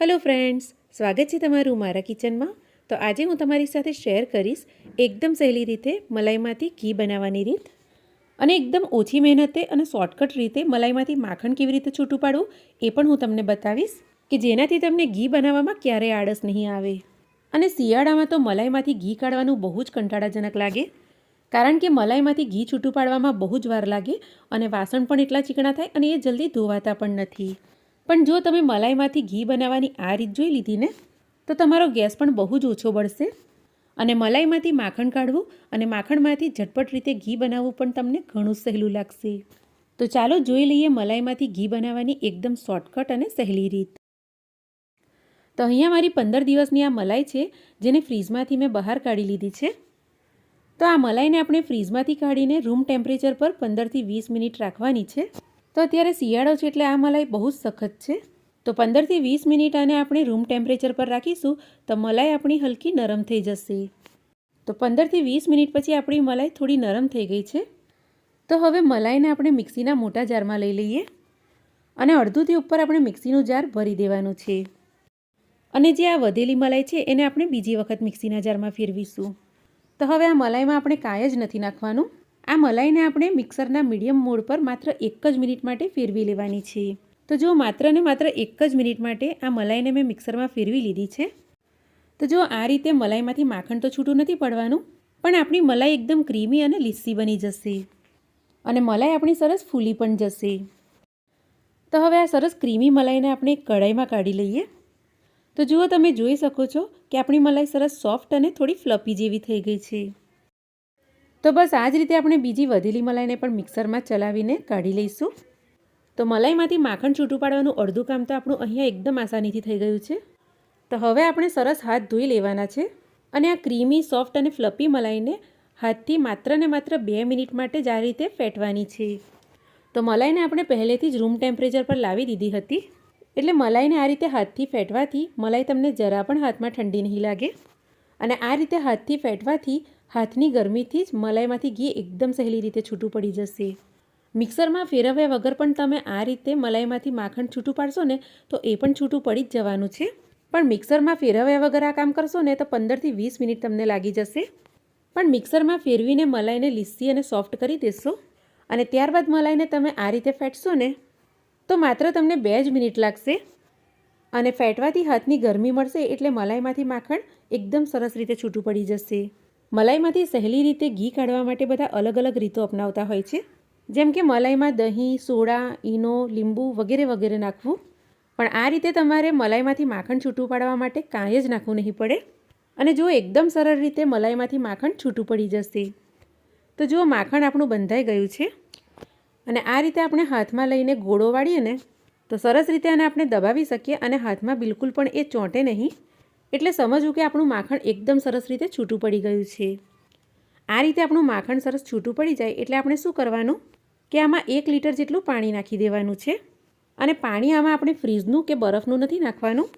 Hello friends, સ્વાગત છે તમારું મારા કિચનમાં. તો આજે હું તમારી સાથે શેર કરીશ એકદમ સહેલી રીતે મલાઈમાંથી ઘી બનાવવાની રીત અને એકદમ ઓછી મહેનતે અને શોર્ટકટ રીતે મલાઈમાંથી માખણ કેવી રીતે છૂટું પાડવું એ પણ હું તમને બતાવીશ કે જેનાથી તમને ઘી બનાવવામાં ક્યારેય આળસ નહીં આવે. અને શિયાળામાં તો મલાઈમાંથી ઘી કાઢવાનું બહુ જ કંટાળાજનક લાગે, કારણ કે મલાઈમાંથી ઘી છૂટું પાડવામાં બહુ જ વાર લાગે અને વાસણ પણ એટલા ચીકણા થાય અને એ જલ્દી ધોવાતા પણ નથી. પણ જો તમે મલાઈમાંથી ઘી બનાવવાની આ રીત જોઈ લીધી ને, તો તમારો ગેસ પણ બહુ જ ઓછો બળશે. અને મલાઈમાંથી માખણ કાઢવું અને માખણમાંથી ઝટપટ રીતે ઘી બનાવવું પણ તમને ઘણું સહેલું લાગશે. તો ચાલો જોઈ લઈએ મલાઈમાંથી ઘી બનાવવાની એકદમ શોર્ટકટ અને સહેલી રીત. તો અહીંયા મારી પંદર દિવસની આ મલાઈ છે, જેને ફ્રીજમાંથી મેં બહાર કાઢી લીધી છે. તો આ મલાઈને આપણે ફ્રીજમાંથી કાઢીને રૂમ ટેમ્પરેચર પર પંદરથી વીસ મિનિટ રાખવાની છે. તો અત્યારે શિયાળો છે એટલે આ મલાઈ બહુ જ સખત છે. તો પંદરથી વીસ મિનિટ આને આપણે રૂમ ટેમ્પરેચર પર રાખીશું, તો મલાઈ આપણી હલકી નરમ થઈ જશે. તો પંદરથી વીસ મિનિટ પછી આપણી મલાઈ થોડી નરમ થઈ ગઈ છે. તો હવે મલાઈને આપણે મિક્સીના મોટા જારમાં લઈ લઈએ અને અડધુંથી ઉપર આપણે મિક્સીનું જાર ભરી દેવાનું છે. અને જે આ વધેલી મલાઈ છે એને આપણે બીજી વખત મિક્સીના જારમાં ફેરવીશું. તો હવે આ મલાઈમાં આપણે કાંઈ જ નથી નાખવાનું. આ મલાઈને આપણે મિક્સરના મીડિયમ મોડ પર માત્ર એક જ મિનિટ માટે ફેરવી લેવાની છે. તો જો માત્ર ને માત્ર એક જ મિનિટ માટે આ મલાઈને મેં મિક્સરમાં ફેરવી લીધી છે. તો જો આ રીતે મલાઈમાંથી માખણ તો છૂટું નથી પડવાનું, પણ આપણી મલાઈ એકદમ ક્રીમી અને લીસી બની જશે. અને મલાઈ આપણી સરસ ફૂલી પણ જશે. તો હવે આ સરસ ક્રીમી મલાઈને આપણે કઢાઈમાં કાઢી લઈએ. તો જુઓ તમે જોઈ શકો છો કે આપણી મલાઈ સરસ સોફ્ટ અને થોડી ફ્લપી જેવી થઈ ગઈ છે. તો બસ આ જ રીતે આપણે બીજી વધેલી મલાઈને પણ મિક્સરમાં ચલાવીને કાઢી લઈશું. તો મલાઈમાંથી માખણ છૂટું પાડવાનું અડધું કામ તો આપણું અહીંયા એકદમ આસાનીથી થઈ ગયું છે. તો હવે આપણે સરસ હાથ ધોઈ લેવાના છે અને આ ક્રીમી, સોફ્ટ અને ફ્લપી મલાઈને હાથથી માત્ર ને માત્ર બે મિનિટ માટે જ આ રીતે ફેટવાની છે. તો મલાઈને આપણે પહેલેથી જ રૂમ ટેમ્પરેચર પર લાવી દીધી હતી. એટલે મલાઈને આ રીતે હાથથી ફેટવાથી મલાઈ તમને જરા પણ હાથમાં ઠંડી નહીં લાગે. અને આ રીતે હાથથી ફેટવાથી હાથની ગરમીથી જ મલાઈમાંથી ઘી એકદમ સહેલી રીતે છૂટું પડી જશે. મિક્સરમાં ફેરવ્યા વગર પણ તમે આ રીતે મલાઈમાંથી માખણ છૂટું પાડશો ને, તો એ પણ છૂટું પડી જ જવાનું છે. પણ મિક્સરમાં ફેરવ્યા વગર આ કામ કરશો ને, તો પંદરથી વીસ મિનિટ તમને લાગી જશે. પણ મિક્સરમાં ફેરવીને મલાઈને લીસી અને સોફ્ટ કરી દેશો. અને ત્યારબાદ મલાઈને તમે આ રીતે ફેટશો ને, તો માત્ર તમને બે જ મિનિટ લાગશે. અને ફેટવાથી હાથની ગરમી મળશે એટલે મલાઈમાંથી માખણ એકદમ સરસ રીતે છૂટું પડી જશે. મલાઈમાંથી સહેલી રીતે ઘી કાઢવા માટે બધા અલગ અલગ રીતો અપનાવતા હોય છે. જેમ કે મલાઈમાં દહીં, સોડા, ઈનો, લીંબુ વગેરે વગેરે નાખવું. પણ આ રીતે તમારે મલાઈમાંથી માખણ છૂટું પાડવા માટે કાંઈ જ નાખવું નહીં પડે. અને જો એકદમ સરળ રીતે મલાઈમાંથી માખણ છૂટું પડી જશે, તો જુઓ માખણ આપણું બંધાઈ ગયું છે. અને આ રીતે આપણે હાથમાં લઈને ગોળો વાળીએ ને, તો સરસ રીતે આને આપણે દબાવી શકીએ અને હાથમાં બિલકુલ પણ એ ચોંટે નહીં. એટલે સમજવું કે આપણું માખણ એકદમ સરસ રીતે છૂટું પડી ગયું છે. આ રીતે આપણું માખણ સરસ છૂટું પડી જાય એટલે આપણે શું કરવાનું? કે આમાં એક લીટર જેટલું પાણી નાખી દેવાનું છે. અને પાણી આમાં આપણે ફ્રીજનું કે બરફનું નથી નાખવાનું.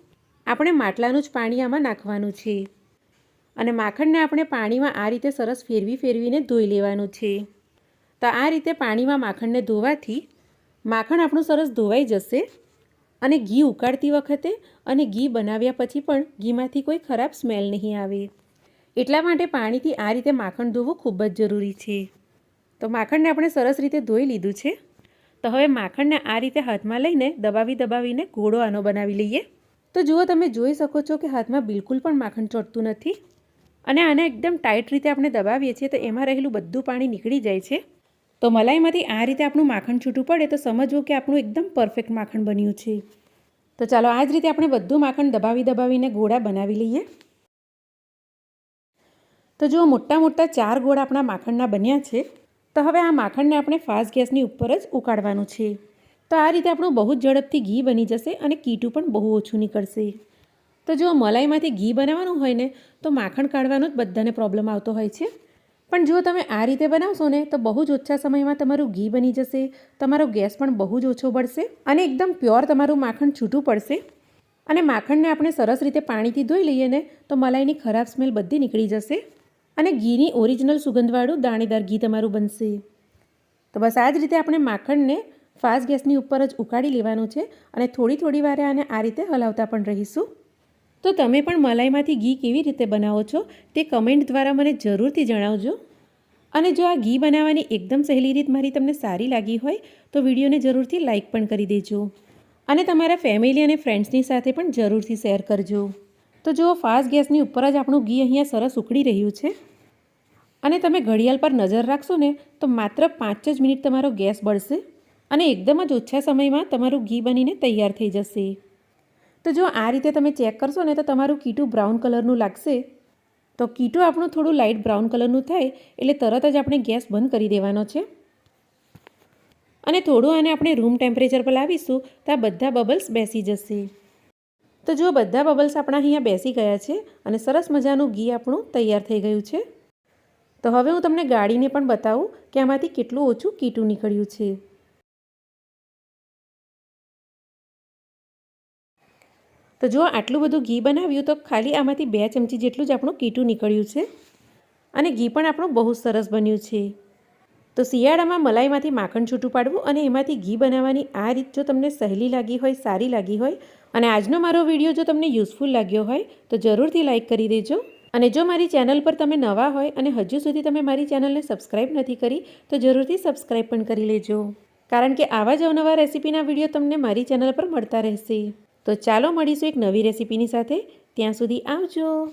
આપણે માટલાનું જ પાણી આમાં નાખવાનું છે. અને માખણને આપણે પાણીમાં આ રીતે સરસ ફેરવી ફેરવીને ધોઈ લેવાનું છે. તો આ રીતે પાણીમાં માખણને ધોવાથી માખણ આપણું સરસ ધોવાઈ જશે. અને ઘી ઉકાળતી વખતે અને ઘી બનાવ્યા પછી પણ ઘીમાંથી કોઈ ખરાબ સ્મેલ નહીં આવે. એટલા માટે પાણીથી આ રીતે માખણ ધોવું ખૂબ જ જરૂરી છે. તો માખણને આપણે સરસ રીતે ધોઈ લીધું છે. તો હવે માખણને આ રીતે હાથમાં લઈને દબાવી દબાવીને ઘોડો આનો બનાવી લઈએ. તો જુઓ તમે જોઈ શકો છો કે હાથમાં બિલકુલ પણ માખણ ચોટતું નથી. અને આને એકદમ ટાઈટ રીતે આપણે દબાવીએ છીએ તો એમાં રહેલું બધું પાણી નીકળી જાય છે. તો મલાઈમાંથી આ રીતે આપણું માખણ છૂટું પડે તો સમજવું કે આપણું એકદમ પરફેક્ટ માખણ બન્યું છે. તો ચાલો આ જ રીતે આપણે બધું માખણ દબાવી દબાવીને ગોળા બનાવી લઈએ. તો જો મોટા મોટા ચાર ગોળા આપણા માખણના બન્યા છે. તો હવે આ માખણને આપણે ફાસ્ટ ગેસની ઉપર જ ઉકાળવાનું છે. તો આ રીતે આપણું બહુ જ ઝડપથી ઘી બની જશે અને કીટું પણ બહુ ઓછું નીકળશે. તો જો મલાઈમાંથી ઘી બનાવવાનું હોય ને તો માખણ કાઢવાનો જ બધાને પ્રોબ્લેમ આવતો હોય છે. પણ જો તમે આ રીતે બનાવશો ને, તો બહુ જ ઓછા સમયમાં તમારું ઘી બની જશે, તમારો ગેસ પણ બહુ જ ઓછો પડશે અને એકદમ પ્યોર તમારું માખણ છૂટું પડશે. અને માખણને આપણે સરસ રીતે પાણીથી ધોઈ લઈએ ને, તો મલાઈની ખરાબ સ્મેલ બધી નીકળી જશે અને ઘીની ઓરિજિનલ સુગંધવાળું દાણેદાર ઘી તમારું બનશે. તો બસ આ જ રીતે આપણે માખણને ફાસ્ટ ગેસની ઉપર જ ઉકાળી લેવાનું છે અને થોડી થોડી વારે આને આ રીતે હલાવતા પણ રહીશું. તો તમે પણ મલાઈમાંથી ઘી કેવી રીતે બનાવો છો તે કમેન્ટ દ્વારા મને જરૂરથી જણાવજો. અને જો આ ઘી બનાવવાની એકદમ સહેલી રીત મારી તમને સારી લાગી હોય, તો વિડીયોને જરૂરથી લાઇક પણ કરી દેજો. અને તમારા ફેમિલી અને ફ્રેન્ડ્સની સાથે પણ જરૂરથી શેર કરજો. તો જુઓ, ફાસ્ટ ગેસની ઉપર જ આપણું ઘી અહીંયા સરસ ઉકળી રહ્યું છે. અને તમે ઘડિયાળ પર નજર રાખશો ને, તો માત્ર પાંચ જ મિનિટ તમારો ગેસ બળશે અને એકદમ જ ઓછા સમયમાં તમારું ઘી બનીને તૈયાર થઈ જશે. તો જો આ રીતે તમે ચેક કરશો ને તો તમારું કીટું બ્રાઉન કલરનું લાગશે. તો કીટું આપણું થોડું લાઇટ બ્રાઉન કલરનું થાય, એટલે તરત જ આપણે ગેસ બંધ કરી દેવાનો છે. અને થોડું આને આપણે રૂમ ટેમ્પરેચર પર લાવીશું, તો આ બધા બબલ્સ બેસી જશે. તો જો બધા બબલ્સ આપણા અહીંયા બેસી ગયા છે અને સરસ મજાનું ઘી આપણું તૈયાર થઈ ગયું છે. તો હવે હું તમને ગાળીને પણ બતાવું કે આમાંથી કેટલું ઓછું કીટું નીકળ્યું છે. તો જો આટલું બધું ઘી બનાવ્યું તો ખાલી આમાંથી બે ચમચી જેટલું જ આપણું કીટું નીકળ્યું છે. અને ઘી પણ આપણું બહુ સરસ બન્યું છે. તો શિયાળામાં મલાઈમાંથી માખણ છૂટું પાડવું અને એમાંથી ઘી બનાવવાની આ રીત જો તમને સહેલી લાગી હોય, સારી લાગી હોય અને આજનો મારો વીડિયો જો તમને યુઝફુલ લાગ્યો હોય તો જરૂરથી લાઇક કરી દેજો. અને જો મારી ચેનલ પર તમે નવા હોય અને હજુ સુધી તમે મારી ચેનલને સબસ્ક્રાઈબ નથી કરી તો જરૂરથી સબસ્ક્રાઈબ પણ કરી લેજો. કારણ કે આવા જ અવનવા રેસીપીના વીડિયો તમને મારી ચેનલ પર મળતા રહેશે. તો ચાલો મળીશું એક નવી રેસીપીની સાથે. ત્યાં સુધી આવજો.